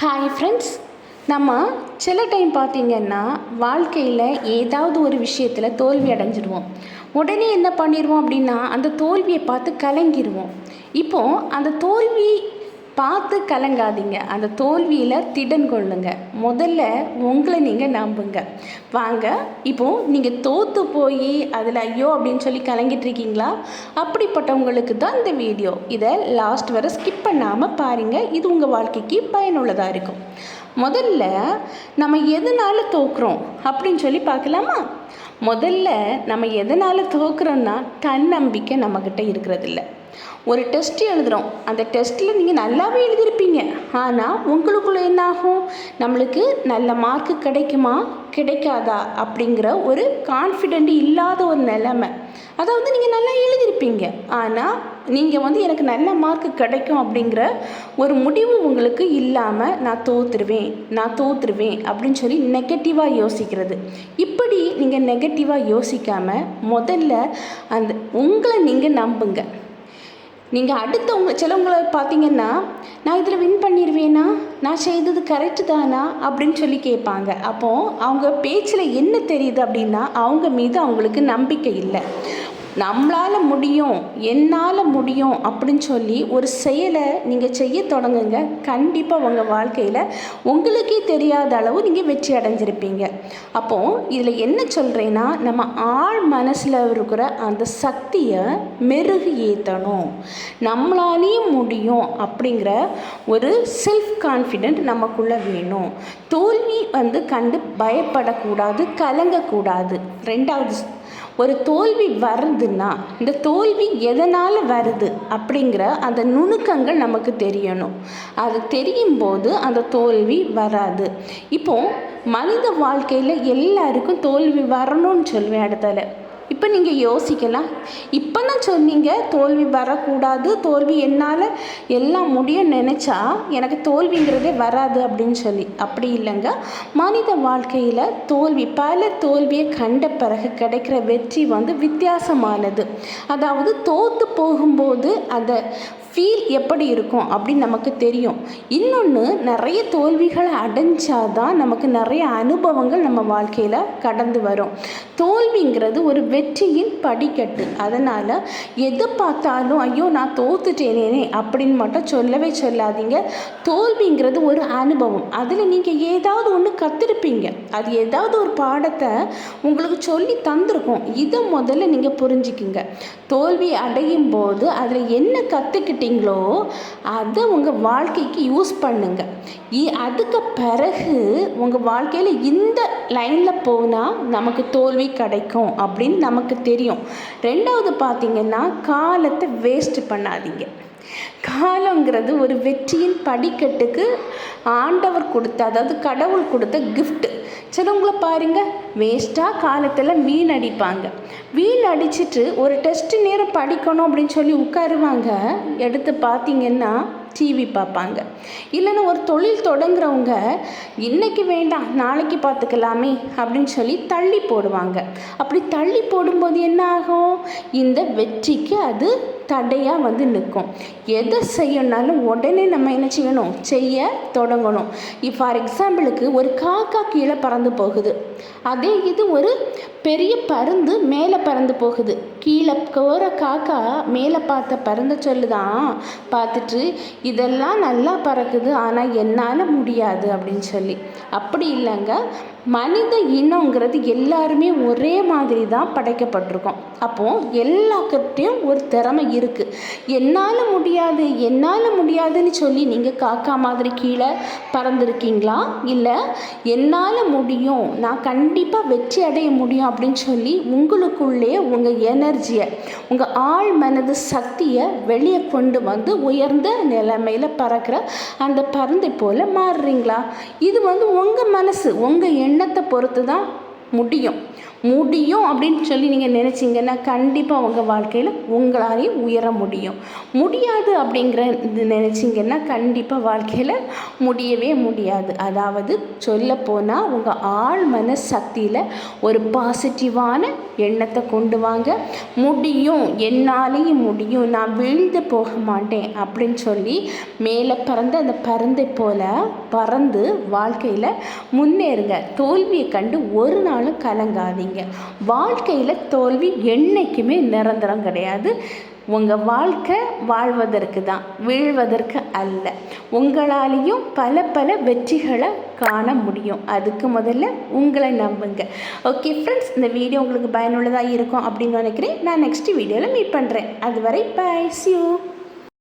Hi friends நம்ம சில time பார்த்திங்கன்னா வாழ்க்கையில் ஏதாவது ஒரு விஷயத்தில் தோல்வி அடைஞ்சிடுவோம் உடனே என்ன பண்ணிடுவோம் அப்படின்னா அந்த தோல்வியை பார்த்து கலங்கிடுவோம் இப்போது அந்த தோல்வி பார்த்து கலங்காதீங்க. அந்த தோல்வியில் திடன் கொள்ளுங்க. முதல்ல உங்களை நீங்கள் நம்புங்க. வாங்க இப்போது நீங்கள் தோற்று போய் அதில் ஐயோ அப்படின்னு சொல்லி கலங்கிட்டு இருக்கீங்களா? அப்படிப்பட்டவங்களுக்கு தான் இந்த வீடியோ. இதை லாஸ்ட் வரை ஸ்கிப் பண்ணாமல் பாருங்கள் இது உங்கள் வாழ்க்கைக்கு பயனுள்ளதாக இருக்கும். முதல்ல நம்ம எதனால் தோக்குறோம் அப்படின்னு சொல்லி பார்க்கலாமா? முதல்ல நம்ம எதனால் தோக்குறோன்னா தன்னம்பிக்கை நம்மக்கிட்ட இருக்கிறதில்ல. ஒரு டெஸ்ட் எழுதுகிறோம் அந்த டெஸ்ட்டில் நீங்கள் நல்லாவே எழுதியிருப்பீங்க. ஆனால் உங்களுக்குள்ள என்ன ஆகும் நம்மளுக்கு நல்ல மார்க்கு கிடைக்குமா? கிடைக்காதா? அப்படிங்கிற ஒரு கான்ஃபிடென்ட் இல்லாத ஒரு நிலைமை. அதாவது நீங்கள் நல்லா எழுதியிருப்பீங்க. ஆனால் நீங்கள் வந்து எனக்கு நல்ல மார்க் கிடைக்கும் அப்படிங்கிற ஒரு முடிவு உங்களுக்கு இல்லாமல் நான் தோத்துருவேன் நான் தோத்துருவேன் அப்படின்னு சொல்லி நெகட்டிவாக யோசிக்கிறது. இப்படி நீங்கள் நெகட்டிவாக யோசிக்காமல் முதல்ல அந்த உங்களை நீங்கள் நம்புங்க. நீங்கள் அடுத்தவங்க சிலவங்களை பார்த்தீங்கன்னா நான் இதில் வின் பண்ணிடுவேனா நான் செய்தது கரெக்டு தானா? அப்படின்னு சொல்லி கேட்பாங்க. அப்போது அவங்க பேச்சில் என்ன தெரியுது அப்படின்னா அவங்க மீது அவங்களுக்கு நம்பிக்கை இல்லை. நம்மளால் முடியும் என்னால் முடியும் அப்படின்னு சொல்லி ஒரு செயலை நீங்கள் செய்ய தொடங்குங்க. கண்டிப்பாக உங்கள் வாழ்க்கையில் உங்களுக்கே தெரியாத அளவு நீங்கள் வெற்றி அடைஞ்சிருப்பீங்க. அப்போது இதில் என்ன சொல்கிறேன்னா நம்ம ஆள் மனசில் இருக்கிற அந்த சக்தியை மெருகு ஏற்றணும் நம்மளாலேயும் முடியும் அப்படிங்கிற ஒரு செல்ஃப் கான்ஃபிடென்ட் நமக்குள்ளே வேணும். தோல்வி வந்து கண்டு பயப்படக்கூடாது கலங்கக்கூடாது. ரெண்டாவது ஒரு தோல்வி வருதுன்னா இந்த தோல்வி எதனால் வருது அப்படிங்கிற அந்த நுணுக்கங்கள் நமக்கு தெரியணும். அது தெரியும் போது அந்த தோல்வி வராது. இப்போ மனித வாழ்க்கையில் எல்லாருக்கும் தோல்வி வரணும்னு சொல்லுவேன் இடத்துல இப்போ நீங்கள் யோசிக்கலாம். இப்போ தான் சொன்னீங்க தோல்வி வரக்கூடாது. தோல்வி என்னால் எல்லாம் முடியும் நினச்சா எனக்கு தோல்விங்கிறதே வராது அப்படின்னு சொல்லி. அப்படி இல்லைங்க. மனித வாழ்க்கையில் தோல்வி பல தோல்வியை கண்ட பிறகு கிடைக்கிற வெற்றி வந்து வித்தியாசமானது. அதாவது தோற்று போகும்போது அதை ஃபீல் எப்படி இருக்கும் அப்படின்னு நமக்கு தெரியும். இன்னொன்று நிறைய தோல்விகளை அடைஞ்சாதான் நமக்கு நிறைய அனுபவங்கள் நம்ம வாழ்க்கையில் கடந்து வரும். தோல்விங்கிறது ஒரு வெ வெற்றியின் படிக்கட்டு. அதனால் எதை பார்த்தாலும் ஐயோ நான் தோத்துட்டேனே அப்படின்னு மட்டும் சொல்லவே சொல்லாதீங்க. தோல்விங்கிறது ஒரு அனுபவம். அதில் நீங்கள் ஏதாவது ஒன்று கற்றுருப்பீங்க அது ஏதாவது ஒரு பாடத்தை உங்களுக்கு சொல்லி தந்திருக்கும். இதை முதல்ல நீங்கள் புரிஞ்சுக்குங்க. தோல்வி அடையும் போது அதில் என்ன கற்றுக்கிட்டீங்களோ அதை உங்கள் வாழ்க்கைக்கு யூஸ் பண்ணுங்கள் இ- அதுக்கு பிறகு உங்கள் வாழ்க்கையில் இந்த லைனில் போனால் நமக்கு தோல்வி கிடைக்கும் அப்படின்னு நமக்கு தெரியும். ரெண்டாவது பார்த்திங்கன்னா காலத்தை வேஸ்ட் பண்ணாதீங்க. காலங்கிறது ஒரு வெற்றியின் படிக்கட்டுக்கு ஆண்டவர் கொடுத்த அதாவது கடவுள் கொடுத்த கிஃப்ட்டு சரி உங்களை பாருங்க வேஸ்ட்டாக காலத்தில் வீணடிப்பாங்க வீணடிச்சிட்டு ஒரு டெஸ்ட் நேரம் படிக்கணும் அப்படின்னு சொல்லி உட்காருவாங்க. எடுத்து பார்த்தீங்கன்னா டிவி பார்ப்பாங்க. இல்லைன்னா ஒரு தொழில் தொடங்குறவங்க இன்னைக்கு வேண்டாம் நாளைக்கு பார்த்துக்கலாமே அப்படின்னு சொல்லி தள்ளி போடுவாங்க. அப்படி தள்ளி போடும்போது என்ன ஆகும்? இந்த வெற்றிக்கு அது தடையாக வந்து நிற்கும். எதை செய்யணும்னாலும் உடனே நம்ம என்ன செய்யணும்? செய்ய தொடங்கணும். இப்போ ஃபார் எக்ஸாம்பிளுக்கு ஒரு காக்கா கீழே பறந்து போகுது. அதே இது ஒரு பெரிய பருந்து மேலே பறந்து போகுது. கீழே கோர காக்கா மேலே பார்த்த பறந்த சொல்லுதான் பார்த்துட்டு இதெல்லாம் நல்லா பறக்குது ஆனால் என்னால் முடியாது அப்படின்னு சொல்லி. அப்படி இல்லைங்க. மனித இனங்கிறது எல்லாருமே ஒரே மாதிரி தான் படைக்கப்பட்டிருக்கோம். அப்போது எல்லாக்கிட்டையும் ஒரு திறமை இருக்குது என்னால் முடியாது என்னால் முடியாதுன்னு சொல்லி நீங்கள் காக்கா மாதிரி கீழே பறந்துருக்கீங்களா? இல்லை என்னால் முடியும் நான் கண்டிப்பாக வெற்றி அடைய முடியும் அப்படின்னு சொல்லி உங்களுக்குள்ளே உங்கள் எனர்ஜியை உங்கள் ஆழ் மனது சக்தியை வெளியே கொண்டு வந்து உயர்ந்த நிலைமையில் பறக்கிற அந்த பறந்தை போல் மாறுறீங்களா? இது வந்து உங்கள் மனசு உங்கள் எண்ணத்தை பொறுத்து தான் முடியும். முடியும் அப்படின்னு சொல்லி நீங்கள் நினச்சிங்கன்னா கண்டிப்பாக உங்கள் வாழ்க்கையில் உங்களாலேயும் உயர முடியும். முடியாது அப்படிங்கிற இது நினச்சிங்கன்னா கண்டிப்பாக வாழ்க்கையில் முடியவே முடியாது. அதாவது சொல்லப்போனால் உங்கள் ஆழ் மன சக்தியில் ஒரு பாசிட்டிவான எண்ணத்தை கொண்டு வாங்க. முடியும் என்னாலேயும் முடியும் நான் வீழ்ந்து போக மாட்டேன் அப்படின்னு சொல்லி மேலே பறந்து அந்த பறந்தை போல் பறந்து வாழ்க்கையில் முன்னேறுங்க. தோல்வியை கண்டு ஒரு நாளும் கலங்காதீங்க. வாழ்க்கையில் தோல்வி என்றைக்குமே நிரந்தரம் கிடையாது. உங்கள் வாழ்க்கை வாழ்வதற்கு தான் வீழ்வதற்கு அல்ல. உங்களாலேயும் பல பல வெற்றிகளை காண முடியும். அதுக்கு முதல்ல உங்களை நம்புங்க. ஓகே ஃப்ரெண்ட்ஸ் இந்த வீடியோ உங்களுக்கு பயனுள்ளதாக இருக்கும் அப்படின்னு நினைக்கிறேன். நான் நெக்ஸ்ட் வீடியோவில் மீட் பண்ணுறேன் அதுவரை பாய் சியூ